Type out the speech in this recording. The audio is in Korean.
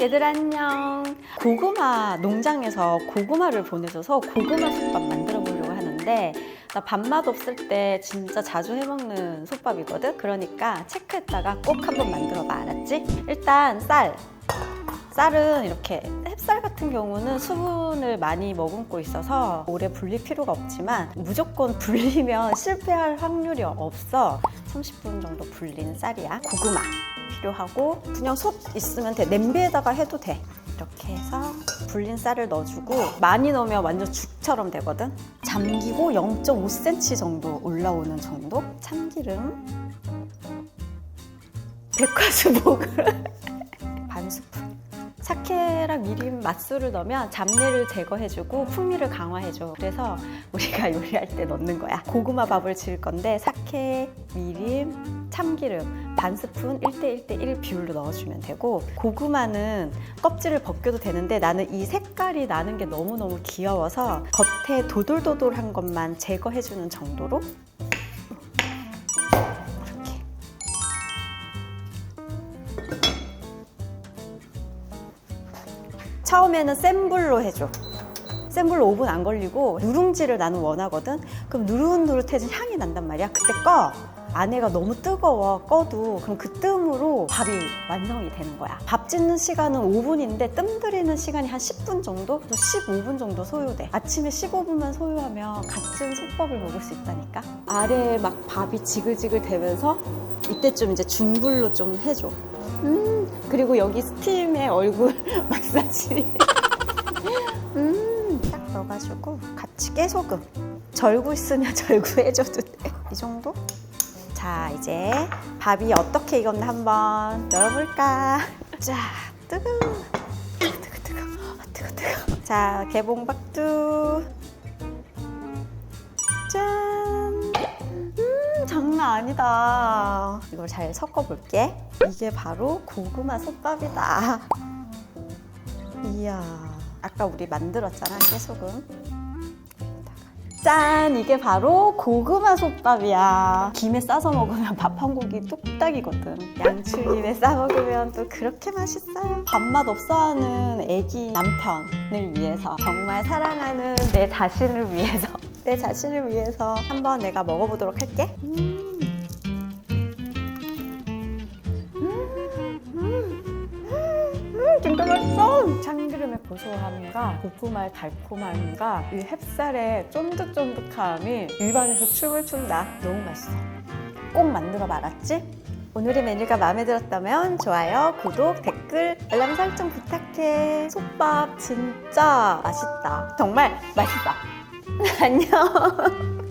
얘들 안녕. 고구마 농장에서 고구마를 보내줘서 고구마 솥밥 만들어 보려고 하는데 나 밥맛 없을 때 진짜 자주 해먹는 솥밥이거든. 그러니까 체크했다가 꼭 한번 만들어 봐. 알았지? 일단 쌀. 쌀은 이렇게 햅쌀 같은 경우는 수분을 많이 머금고 있어서 오래 불릴 필요가 없지만 무조건 불리면 실패할 확률이 없어 30분 정도 불린 쌀이야. 고구마 필요하고 그냥 솥 있으면 돼. 냄비에다가 해도 돼. 이렇게 해서 불린 쌀을 넣어주고 많이 넣으면 완전 죽처럼 되거든. 잠기고 0.5cm 정도 올라오는 정도? 참기름. 백화수 목을 반 스푼 사케랑 미림 맛술을 넣으면 잡내를 제거해주고 풍미를 강화해줘. 그래서 우리가 요리할 때 넣는 거야. 고구마 밥을 지을 건데 사케, 미림, 참기름 반 스푼 1대 1대 1 비율로 넣어주면 되고 고구마는 껍질을 벗겨도 되는데 나는 이 색깔이 나는 게 너무너무 귀여워서 겉에 도돌도돌한 것만 제거해주는 정도로 처음에는 센 불로 해줘. 센 불로 5분 안 걸리고 누룽지를 나는 원하거든. 그럼 누릇누릇해진 향이 난단 말이야. 그때 꺼. 안에가 너무 뜨거워 꺼도 그럼 그 뜸으로 밥이 완성이 되는 거야. 밥 짓는 시간은 5분인데 뜸 들이는 시간이 한 10분 정도? 또 15분 정도 소요돼. 아침에 15분만 소요하면 갓진 솥밥을 먹을 수 있다니까. 아래에 막 밥이 지글지글 되면서 이때쯤 이제 중불로 좀 해줘. 음, 그리고 여기 스팀에 얼굴 마사지. 음, 딱 넣어가지고 같이 깨소금. 절구 있으면 절구 해줘도 돼. 이 정도? 자, 이제 밥이 어떻게 익었나 한번 열어볼까? 자. 뜨거, 뜨거, 뜨거. 아, 뜨거, 뜨거. 자, 개봉박두. 아니다. 이걸 잘 섞어볼게. 이게 바로 고구마 솥밥이다. 이야. 아까 우리 만들었잖아, 깨소금. 짠! 이게 바로 고구마 솥밥이야. 김에 싸서 먹으면 밥 한 공기 뚝딱이거든. 양추김에 싸 먹으면 또 그렇게 맛있어요. 밥맛 없어하는 애기 남편을 위해서 정말 사랑하는 내 자신을 위해서 내 자신을 위해서 한번 내가 먹어보도록 할게. 음. 맛있어! 참기름의 고소함과 고구마의 달콤함과 이 햅쌀의 쫀득쫀득함이 입안에서 춤을 춘다. 너무 맛있어. 꼭 만들어 말았지? 오늘의 메뉴가 마음에 들었다면 좋아요, 구독, 댓글, 알람 설정 부탁해. 솥밥 진짜 맛있다. 정말 맛있다. 안녕.